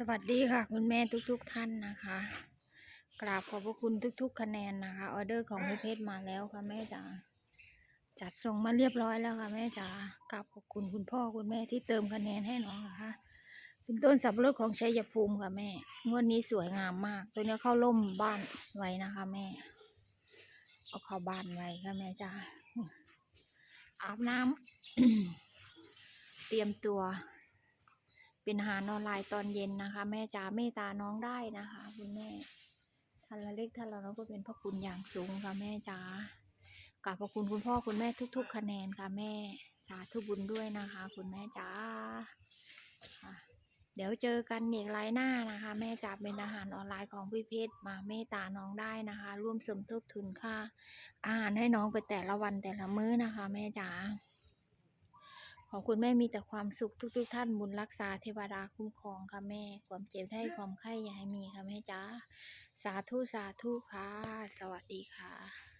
สวัสดีค่ะ คุณแม่ทุกๆทท่านนะคะ กราบขอบพระคุณทุก ๆ คะแนนนะคะออเดอร์ของพี่เพชรมาแล้วค่ะแม่จ๋าจัดส่งมาเรียบร้อยแล้วค่ะแม่จ๋ากราบขอบคุณคุณพ่อคุณแม่ที่เติมคะแนนให้น้องค่ะเป็นต้นสับปะรดของชัยภูมิค่ะแม่งวดนี้สวยงามมาก ตัวนี้เข้าร่มบ้านไว้นะคะ แม่เอาเข้าบ้านไว้ค่ะแม่จ๋าอาบน้ำเตรียมตัว เป็นอาหารออนไลน์ตอนเย็นนะคะ แม่จ๋าเมตตาน้องได้นะคะคุณแม่ท่านละเล็กท่านละน้อยก็เป็นพระคุณอย่างสูงค่ะแม่จ๋ากราบขอบคุณคุณพ่อคุณแม่ทุก ๆ คะแนนค่ะแม่สาธุบุญด้วยนะคะ คุณแม่จ๋าเดี๋ยวเจอกันอีกไลน์หน้านะคะ แม่จ๋าเป็นอาหารออนไลน์ของพี่เพชรมาเมตตาน้องได้นะคะ ร่วมสมทบทุนค่าอาหารให้น้องไปแต่ละวันแต่ละมื้อนะคะ แม่จ๋า ขอคุณแม่มีแต่ความสุขทุกๆทท่านบุญรักษาเทวดาคุ้มครองค่ะแม่ ความเจ็บให้ความไข้อย่าให้มีค่ะแม่จ้าสาธุสาธุค่ะ สวัสดีค่ะ